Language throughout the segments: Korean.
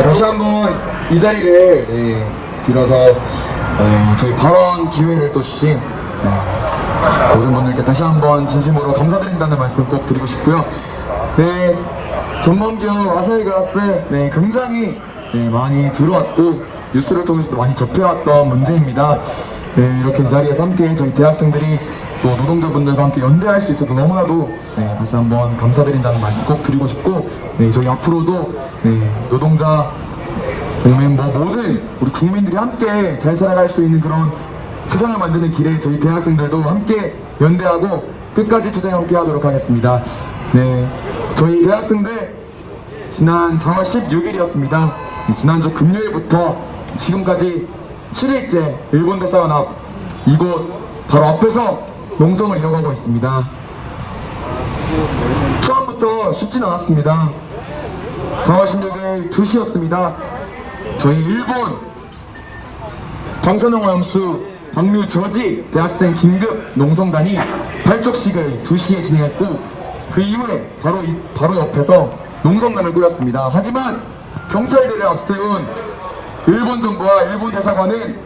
네, 다시 한번 이 자리를 네, 빌어서 어, 저희 발언 기회를 또 주신 네, 모든 분들께 다시 한번 진심으로 감사드린다는 말씀 꼭 드리고 싶고요. 네, 전범규 와사이 글라스 네, 굉장히 네, 많이 들어왔고 뉴스를 통해서도 많이 접해왔던 문제입니다. 네, 이렇게 이 자리에서 함께 저희 대학생들이 또 노동자분들과 함께 연대할 수 있어서 너무나도 네, 다시 한번 감사드린다는 말씀 꼭 드리고 싶고 네, 저희 앞으로도 네, 노동자 공민 뭐 모든 우리 국민들이 함께 잘 살아갈 수 있는 그런 세상을 만드는 길에 저희 대학생들도 함께 연대하고 끝까지 투쟁 함께 하도록 하겠습니다. 네, 저희 대학생들 지난 4월 16일이었습니다. 지난주 금요일부터 지금까지 7일째 일본 대사관 앞 이곳 바로 앞에서 농성을 이어가고 있습니다. 처음부터 쉽진 않았습니다. 4월 16일 2시였습니다. 저희 일본 오염수 방류 저지 대학생 긴급 농성단이 발족식을 2시에 진행했고 그 이후에 바로 이, 바로 옆에서 농성단을 꾸렸습니다. 하지만 경찰들을 앞세운 일본 정부와 일본 대사관은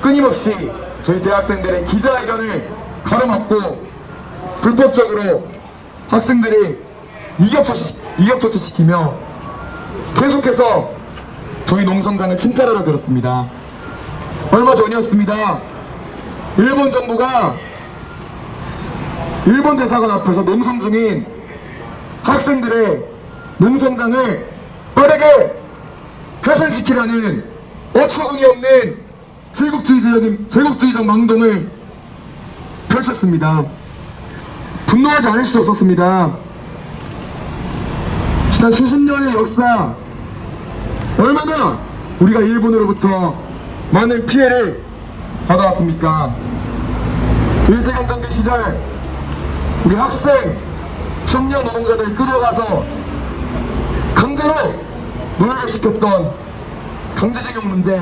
끊임없이 저희 대학생들의 기자회견을 가로막고 불법적으로 학생들이 이격처치, 이격처치시키며 계속해서 저희 농성장을 침탈하러 들었습니다. 얼마 전이었습니다. 일본 정부가 일본 대사관 앞에서 농성 중인 학생들의 농성장을 빠르게 훼손시키려는 어처구니 없는 제국주의적인 제국주의적 망동을 펼쳤습니다. 분노하지 않을 수 없었습니다. 지난 수십 년의 역사 얼마나 우리가 일본으로부터 많은 피해를 받아왔습니까? 일제강점기 시절 우리 학생, 청년 노동자들 끌어가서 강제로 노예를 시켰던 강제징용 문제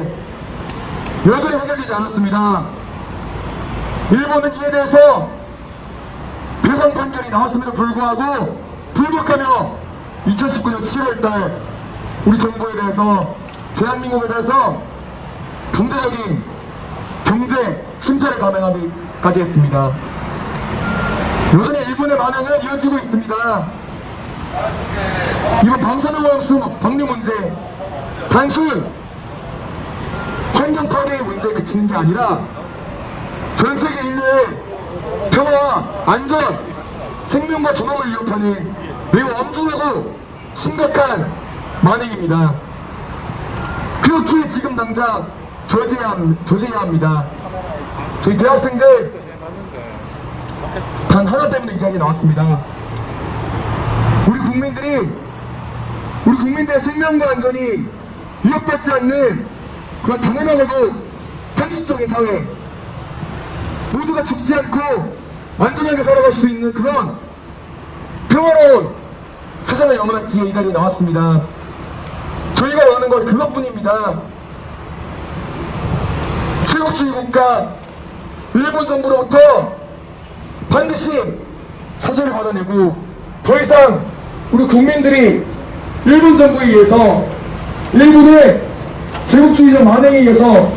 여전히 해결되지 않았습니다. 일본은 이에 대해서 배상 판결이 나왔음에도 불구하고 불복하며 2019년 7월달 우리 정부에 대해서 대한민국에 대해서 강제적인 경제 침체를 감행하기까지 했습니다. 여전히 일본의 반응은 이어지고 있습니다. 이번 방사능 오염수 방류 문제 단순 환경 파괴의 문제에 그치는 게 아니라 전 세계 인류의 평화와 안전, 생명과 존엄을 위협하는 매우 엄중하고 심각한 만행입니다. 그렇게 지금 당장 저지해야, 함- 조지해야 합니다. 저희 대학생들 단 하나 때문에 이 자리에 나왔습니다. 우리 국민들이 우리 국민들의 생명과 안전이 위협받지 않는 그런 당연하고 상식적인 사회 모두가 죽지 않고 안전하게 살아갈 수 있는 그런 평화로운 세상을 영원하기 위해 이 자리에 나왔습니다. 저희가 원하는 건 그것뿐입니다. 제국주의 국가 일본 정부로부터 반드시 사죄를 받아내고 더 이상 우리 국민들이 일본 정부에 의해서 일본의 제국주의적 만행에 의해서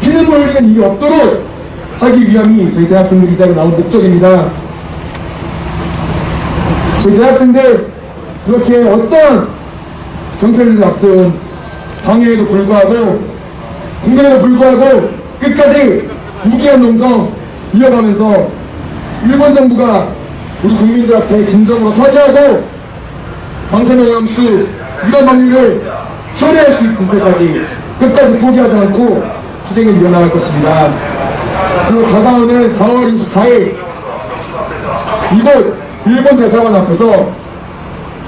피눈물 흘리는 일이 없도록 하기 위함이 저희 대학생들 이 자리에 나온 목적입니다. 저희 대학생들 그렇게 어떤 경찰들을 앞세운 방해에도 불구하고 공격에도 불구하고 끝까지 무기한 농성 이어가면서 일본 정부가 우리 국민들 앞에 진정으로 사죄하고 방사능 오염수 이런 방류를 처리할 수 있을 때까지 끝까지 포기하지 않고 투쟁을 이어나갈 것입니다. 그리고 다가오는 4월 24일 이곳 일본 대사관 앞에서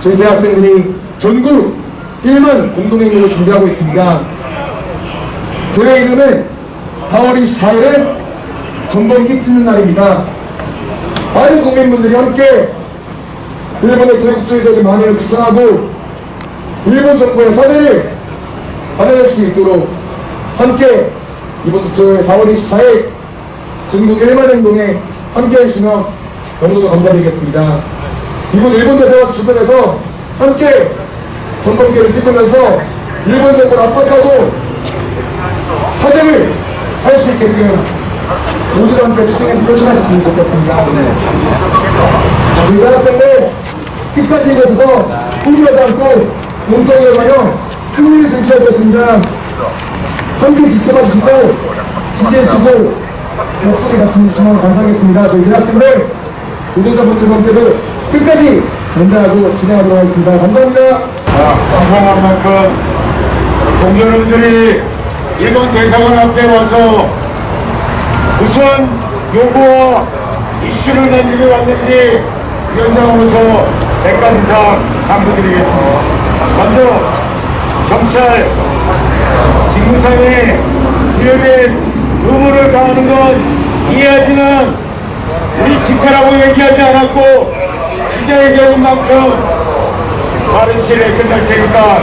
저희 대학생들이 전국 1만 공동행동을 준비하고 있습니다. 대회 이름은 4월 24일은 전범기 치는 날입니다. 많은 국민분들이 함께 일본의 제국주의적인 만행을 규탄하고 일본 정부의 사죄를 받아낼 수 있도록 함께 이번 주 토요일 4월 24일 전국 1만 행동에 함께 해 주시면 너무너무 감사드리겠습니다. 이곳 일본 대사관 주변에서 함께 전범기를 지키면서 일본 정부를 압박하고 사죄를 할 수 있게끔 모두들한테 집중해 요청하셨으면 좋겠습니다. 우리 대학생들 끝까지 이겨서 포기하지 않고 용서에 가며 승리를 쟁취할 것입니다. 함께 지켜봐 주시고 지지해 주시고 목소리 같이 주시면 감사하겠습니다. 저희 노동자분들과 함께도 끝까지 전달하고 진행하도록 하겠습니다. 감사합니다. 감사한 만큼 동료님들이 일본 대사관 앞에 와서 무슨 요구와 이슈를 남기고 왔는지 위원장으로서 몇 가지 사항 당부드리겠습니다. 먼저 경찰 비례된 다하는 건 이해하지만 우리 집회라고 얘기하지 않았고 기자회견인 만큼 빠른 시일에 끝날 테니까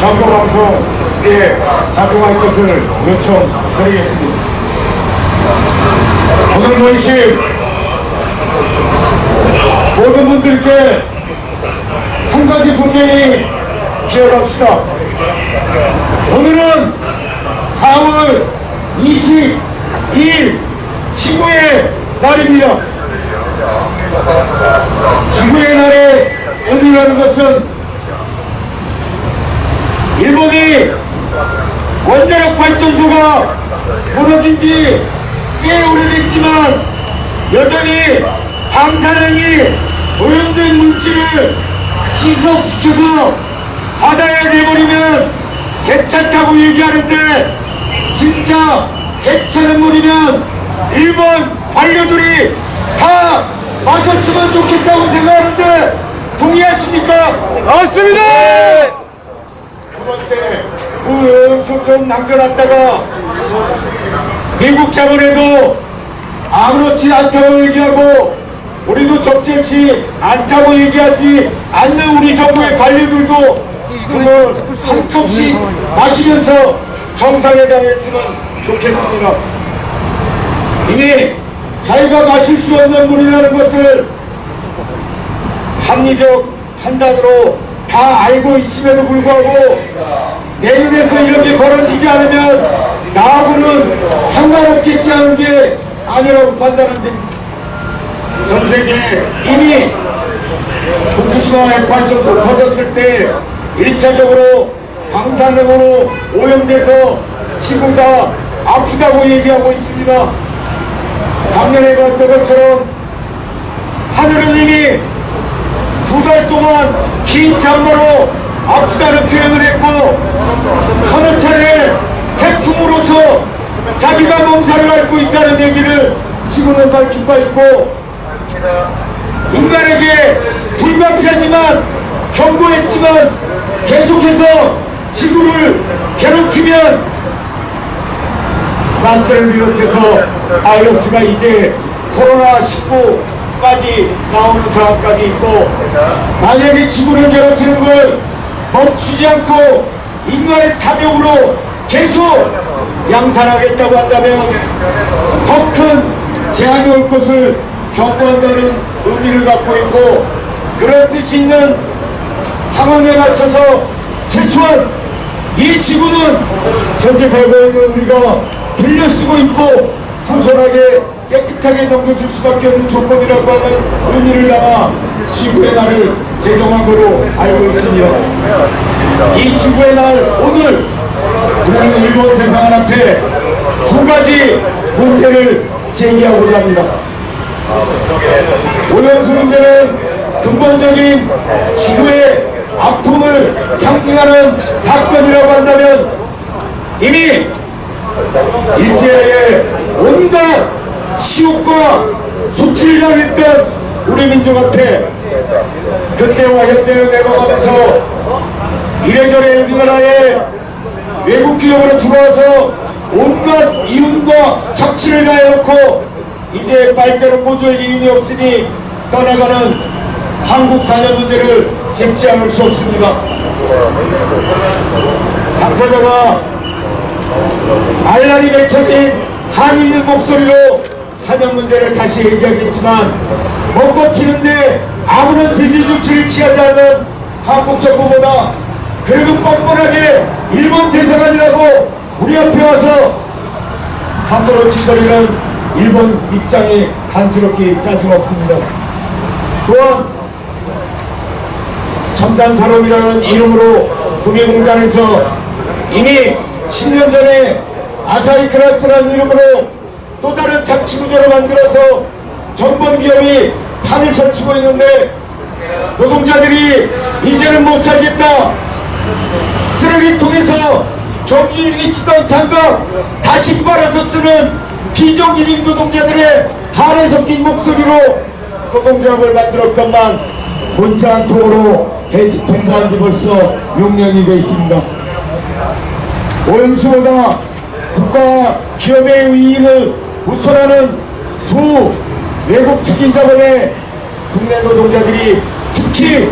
경고방송 에 작용할 것을 요청드리겠습니다. 오늘 모이신 모든 분들께 한 가지 분명히 기억합시다. 오늘은 4월 22 일 지구의 날입니다. 지구의 날에 의미라는 것은 일본이 원자력 발전소가 무너진 지 꽤 오래됐지만 여전히 방사능이 오염된 물질을 희석시켜서 바다에 내버리면 괜찮다고 얘기하는데 진짜 괜찮은 물이면 일본 관료들이 다 마셨으면 좋겠다고 생각하는데 동의하십니까? 맞습니다! 두 번째, 무음수 좀 남겨놨다가 미국 자본에도 아무렇지 않다고 얘기하고 우리도 적절치 않다고 얘기하지 않는 우리 정부의 관료들도 그걸 한 컵씩 마시면서 정상회담에 했으면 좋겠습니다. 이미 자기가 마실 수 없는 물이라는 것을 합리적 판단으로 다 알고 있음에도 불구하고 내년에서 이런 게 벌어지지 않으면 나하고는 상관없겠지 하는 게 아니라고 판단합니다. 전 세계 이미 후쿠시마 핵발전소 터졌을 때 1차적으로 방사능으로 오염돼서 지구가 아프다고 얘기하고 있습니다. 작년에 봤던 것처럼 하늘은 이미 두 달 동안 긴 장마로 아프다는 표현을 했고 서너 차례 태풍으로서 자기가 몸살을 앓고 있다는 얘기를 지구는 밝힌 바 있고 인간에게 불가피하지만 경고했지만 계속해서 지구를 괴롭히면 사스를 비롯해서 바이러스가 이제 코로나19까지 나오는 상황까지 있고 만약에 지구를 괴롭히는 걸 멈추지 않고 인간의 탐욕으로 계속 양산하겠다고 한다면 더 큰 재앙이 올 것을 경고한다는 의미를 갖고 있고 그런 뜻이 있는 상황에 맞춰서 최소한 이 지구는 현재 살고 있는 우리가 빌려 쓰고 있고 후손하게 깨끗하게 넘겨줄 수밖에 없는 조건이라고 하는 의미를 담아 지구의 날을 제정한 거로 알고 있습니다. 이 지구의 날 오늘 우리는 일본 대사관 앞에 두 가지 문제를 제기하고자 합니다. 오염수 문제는 근본적인 지구의 아픔을 상징하는 사건이라고 한다면 이미 일제에 온갖 치욕과 수치를 당했던 우리 민족 앞에 근대와 현대를 내려가면서 이래저래 우리나라에 외국 기업으로 들어와서 온갖 이윤과 착취를 가해놓고 이제 빨대로 꽂을 이윤이 없으니 떠나가는 한국 사녀 문제를 짚지 않을 수 없습니다. 당사자가 알날이 맺혀진 한이 있는 목소리로 사냥 문제를 다시 얘기하겠지만 먹고 튀는데 아무런 제재 조치를 취하지 않은 한국 정부보다 그래도 뻔뻔하게 일본 대사관이라고 우리 앞에 와서 함부로 짓거리는 일본 입장이 한스럽게 짜증 없습니다. 또한 첨단 산업이라는 이름으로 구미공단에서 이미 10년 전에 아사히 클라스라는 이름으로 또 다른 착취 구조를 만들어서 정본 기업이 판을 설치고 있는데 노동자들이 이제는 못 살겠다 쓰레기통에서 정규직이 쓰던 장갑 다시 빨아서 쓰는 비정규직 노동자들의 한에 섞인 목소리로 노동조합을 만들었건만 문자 한 통으로 해지 통보한 지 벌써 6년이 돼 있습니다. 오염수보다 국가 기업의 이익을 우선하는 두 외국 투기 자본에 국내 노동자들이 특히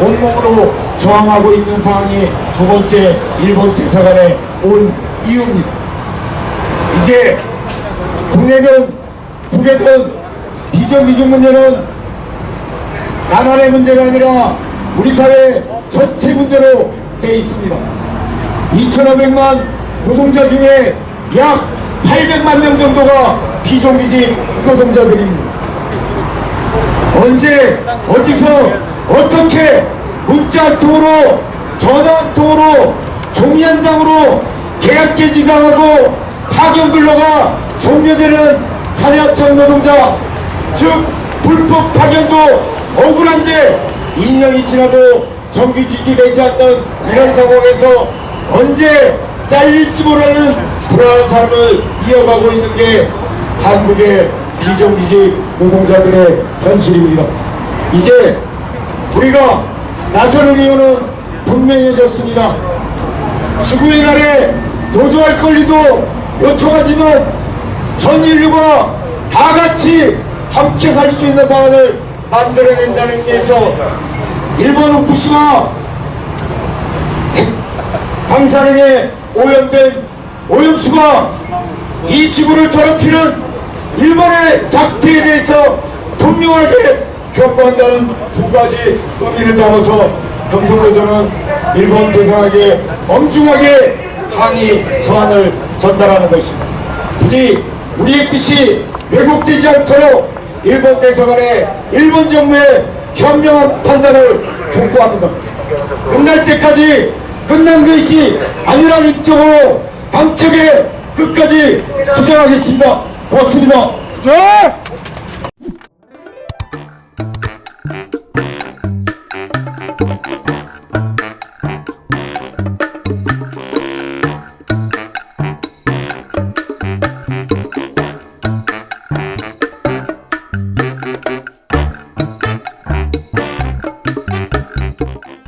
온몸으로 저항하고 있는 상황이 두 번째 일본 대사관에 온 이유입니다. 이제 국내든 국외든 비정규직 문제는 나만의 문제가 아니라 우리 사회 전체 문제로 되어 있습니다. 2,500만 노동자 중에 약 800만 명 정도가 비정규직 노동자들입니다. 언제 어디서 어떻게 문자 한 통으로 전화 한 통으로 종이 한 장으로 계약 개지당하고 파견 근로가 종료되는 사회합천 노동자 즉 불법 파견도 억울한데 2년이 지나도 정규직이 되지 않는 이런 상황에서 언제 잘릴지 모르는 불안한 삶을 이어가고 있는 게 한국의 비정규직 노동자들의 현실입니다. 이제 우리가 나서는 이유는 분명해졌습니다. 지구의 날에 도주할 권리도 요청하지만 전 인류가 다 같이 함께 살 수 있는 방안을 만들어낸다는 의미에서 일본 후쿠시마 방사능에 오염된 오염수가 이 지구를 더럽히는 일본의 작태에 대해서 분명하게 경고한다는 두 가지 의미를 담아서 경성노조는 일본 대상에게 엄중하게 항의 서한을 전달하는 것입니다. 부디 우리의 뜻이 왜곡되지 않도록 일본 대사관에 일본 정부의 현명한 판단을 촉구합니다. 끝날 때까지 것이 아니라는 입장으로 당책에 끝까지 투쟁하겠습니다. 고맙습니다. 네!